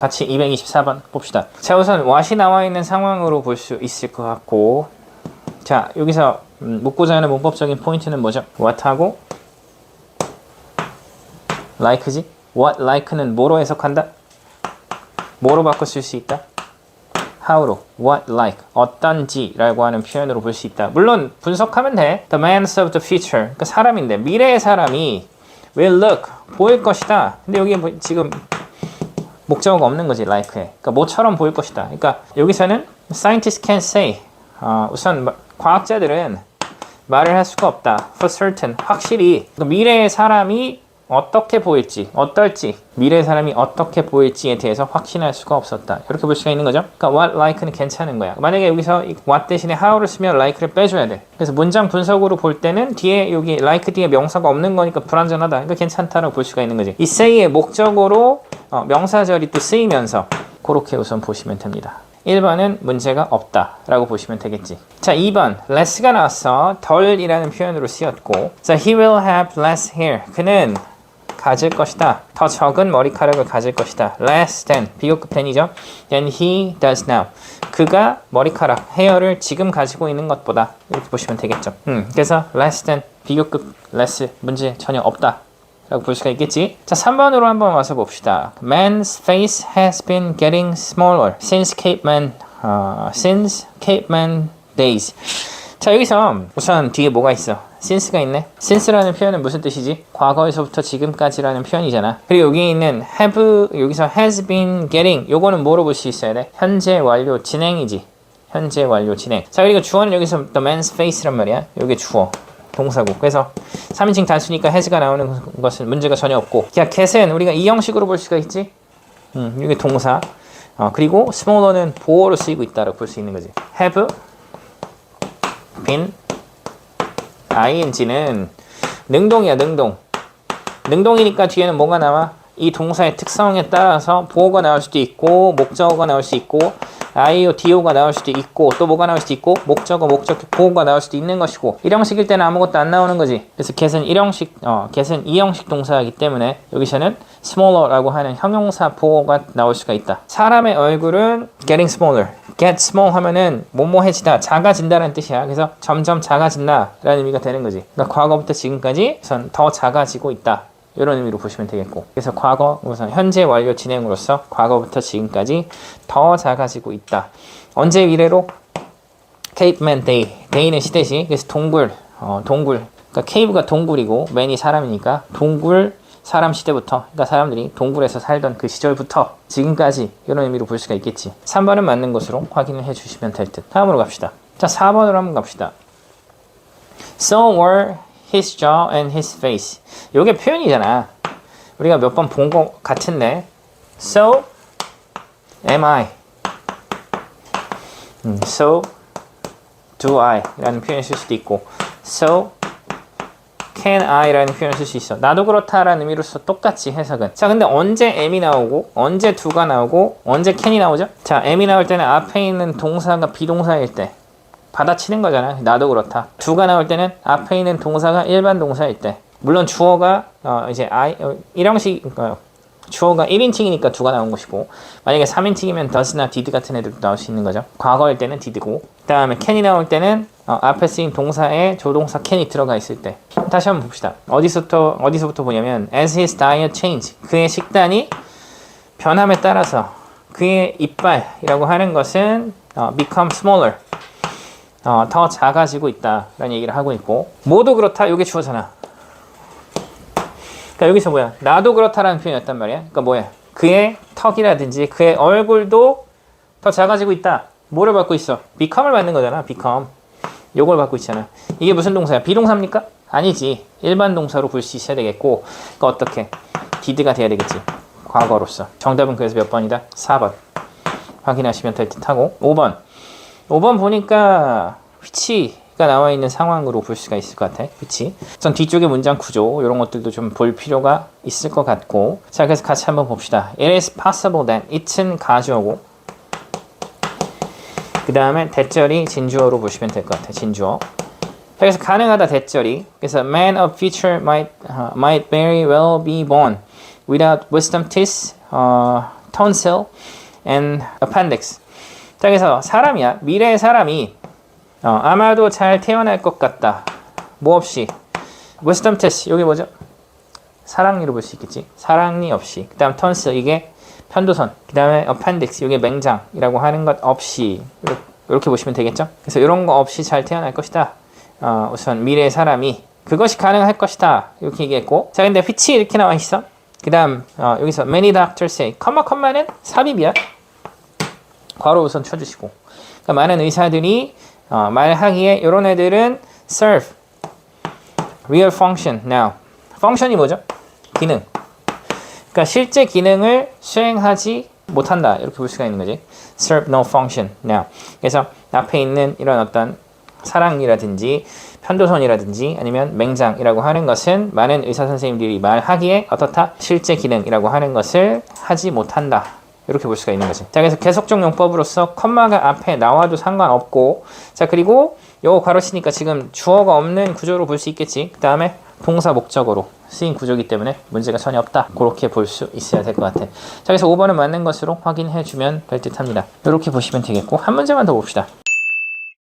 같이 224번 봅시다. 자, 우선 what이 나와 있는 상황으로 볼 수 있을 것 같고 자, 여기서 음, 묻고자 하는 문법적인 포인트는 뭐죠? what하고 like지? what like는 뭐로 해석한다? 뭐로 바꿔 쓸 수 있다? how로 what like 어떤지라고 하는 표현으로 볼 수 있다. 물론 분석하면 돼. The man of the future 그러니까 사람인데 미래의 사람이 will look 보일 것이다. 근데 여기 뭐 지금 목적어가 없는 거지 like에. 그러니까 뭐처럼 보일 것이다. 그러니까 여기서는 scientists can say 어, 우선 마- 과학자들은 말을 할 수가 없다. For certain 확실히 그러니까 미래의 사람이 어떻게 보일지, 어떨지, 미래의 사람이 어떻게 보일지에 대해서 확신할 수가 없었다. 이렇게 볼 수가 있는 거죠. 그러니까 what like는 괜찮은 거야. 만약에 여기서 이 what 대신에 how를 쓰면 like를 빼줘야 돼. 그래서 문장 분석으로 볼 때는 뒤에 여기 like 뒤에 명사가 없는 거니까 불완전하다. 그러니까 괜찮다라고 볼 수가 있는 거지. 이 say의 목적으로 어, 명사절이 또 쓰이면서 그렇게 우선 보시면 됩니다. 1번은 문제가 없다 라고 보시면 되겠지. 자, 2번 less가 나왔어. 덜이라는 표현으로 쓰였고 자, he will have less hair. 그는 가질 것이다. 더 적은 머리카락을 가질 것이다. less than 비교급 than이죠. than he does now. 그가 머리카락, 헤어를 지금 가지고 있는 것보다 이렇게 보시면 되겠죠. 음, 그래서 less than 비교급 less 문제 전혀 없다. 라고 볼 수가 있겠지. 자, 3번으로 한번 와서 봅시다. Man's face has been getting smaller since caveman, 어, since caveman days. 자, 여기서 우선 뒤에 뭐가 있어? since가 있네. since라는 표현은 무슨 뜻이지? 과거에서부터 지금까지라는 표현이잖아. 그리고 여기 있는 have, 여기서 has been getting, 요거는 뭐로 볼 수 있어야 돼? 현재 완료 진행이지. 현재 완료 진행. 자, 그리고 주어는 여기서 the man's face란 말이야. 요게 주어. 동사고. 그래서 3인칭 단수니까 has가 나오는 것은 문제가 전혀 없고. 야, get은 우리가 이 형식으로 볼 수가 있지? 음, 이게 동사. 어, 그리고 smaller는 보어로 쓰이고 있다라고 볼 수 있는 거지. have been ing는 능동이야, 능동. 능동이니까 뒤에는 뭐가 나와? 이 동사의 특성에 따라서 보어가 나올 수도 있고 목적어가 나올 수 있고 IO, DO가 나올 수도 있고 또 뭐가 나올 수도 있고 목적어, 목적격, 보어가 나올 수도 있는 것이고 일형식일 때는 아무것도 안 나오는 거지. 그래서 get은 일형식, 어, get은 이형식 동사이기 때문에 여기서는 smaller라고 하는 형용사 보어가 나올 수가 있다. 사람의 얼굴은 getting smaller. get small 하면은 뭐뭐해지다 작아진다는 뜻이야. 그래서 점점 작아진다 라는 의미가 되는 거지. 그러니까 과거부터 지금까지 우선 더 작아지고 있다 이런 의미로 보시면 되겠고. 그래서 과거 우선 현재 완료 진행으로서 과거부터 지금까지 더 작아지고 있다. 언제 이래로? Caveman day. Day는 시대시 그래서 동굴 어, 동굴. 그러니까 cave가 동굴이고 man이 사람이니까 동굴 사람 시대부터. 그러니까 사람들이 동굴에서 살던 그 시절부터 지금까지 이런 의미로 볼 수가 있겠지. 3번은 맞는 것으로 확인을 해 주시면 될 듯. 다음으로 갑시다. 자 4번으로 한번 갑시다. So were his jaw and his face. 요게 표현이잖아. 우리가 몇 번본거 같은데. So am I. 음, so do I 라는 표현을 쓸 수도 있고 So can I 라는 표현을 쓸 수 있어. 나도 그렇다 라는 의미로서 똑같이 해석은. 자, 근데 언제 am이 나오고 언제 do가 나오고 언제 can이 나오죠? 자, am이 나올 때는 앞에 있는 동사가 비동사일 때 받아치는 거잖아. 나도 그렇다. 두가 나올 때는 앞에 있는 동사가 일반 동사일 때. 물론 주어가 어 이제 I 어, 일형식 어, 주어가 1인칭이니까 두가 나온 것이고 만약에 3인칭이면 does나 did 같은 애들도 나올 수 있는 거죠. 과거일 때는 did고 그다음에 can이 나올 때는 어, 앞에 쓰인 동사에 조동사 can이 들어가 있을 때. 다시 한번 봅시다. 어디서부터 어디서부터 보냐면 as his diet changed 그의 식단이 변함에 따라서 그의 이빨이라고 하는 것은 어, become smaller 어, 더 작아지고 있다라는 얘기를 하고 있고 모두 그렇다? 이게 주어잖아. 그러니까 여기서 뭐야? 나도 그렇다라는 표현이었단 말이야. 그러니까 뭐야? 그의 턱이라든지 그의 얼굴도 더 작아지고 있다. 뭐를 받고 있어? become을 받는 거잖아 become. 요걸 받고 있잖아. 이게 무슨 동사야? 비동사입니까? 아니지. 일반 동사로 볼 수 있어야 되겠고 그러니까 어떻게? did가 돼야 되겠지. 과거로서. 정답은 그래서 몇 번이다? 4번. 확인하시면 될 듯하고. 5번 5번 보니까 위치가 나와 있는 상황으로 볼 수가 있을 것 같아. 그치? 우선 뒤쪽의 문장 구조, 이런 것들도 좀 볼 필요가 있을 것 같고. 자, 그래서 같이 한번 봅시다. It is possible that it은 가주어고, 그 다음에 대절이 진주어로 보시면 될 것 같아. 진주어. 자, 그래서 가능하다 대절이. 그래서 man of future might, uh, might very well be born without wisdom teeth, uh, tonsil and appendix. 자, 그래서 사람이야. 미래의 사람이 어, 아마도 잘 태어날 것 같다. 뭐 없이. wisdom test. 여기 뭐죠? 사랑니로 볼 수 있겠지. 사랑니 없이. 그 다음 tonsil. 이게 편도선. 그 다음에 appendix. 이게 맹장이라고 하는 것 없이. 이렇게, 보시면 되겠죠? 그래서 이런 거 없이 잘 태어날 것이다. 어, 우선 미래의 사람이 그것이 가능할 것이다. 이렇게 얘기했고. 자, 근데 which 이렇게 나와 있어. 그 다음, 어, 여기서 many doctors say. 컴마, 컴마는 삽입이야. 괄호 우선 쳐주시고. 그러니까 많은 의사들이 어, 말하기에 이런 애들은 serve, real function. Now, function이 뭐죠? 기능. 그러니까 실제 기능을 수행하지 못한다. 이렇게 볼 수가 있는 거지. serve no function. Now. 그래서 앞에 있는 이런 어떤 사랑니라든지 편도선이라든지 아니면 맹장이라고 하는 것은 많은 의사 선생님들이 말하기에 어떻다 실제 기능이라고 하는 것을 하지 못한다. 이렇게 볼 수가 있는 거지. 자, 그래서 계속적 용법으로서 컴마가 앞에 나와도 상관없고, 자, 그리고 요거 가로치니까 지금 주어가 없는 구조로 볼 수 있겠지. 그 다음에 동사 목적으로 쓰인 구조이기 때문에 문제가 전혀 없다. 그렇게 볼 수 있어야 될 것 같아. 자, 그래서 5번은 맞는 것으로 확인해 주면 될 듯 합니다. 이렇게 보시면 되겠고, 한 문제만 더 봅시다.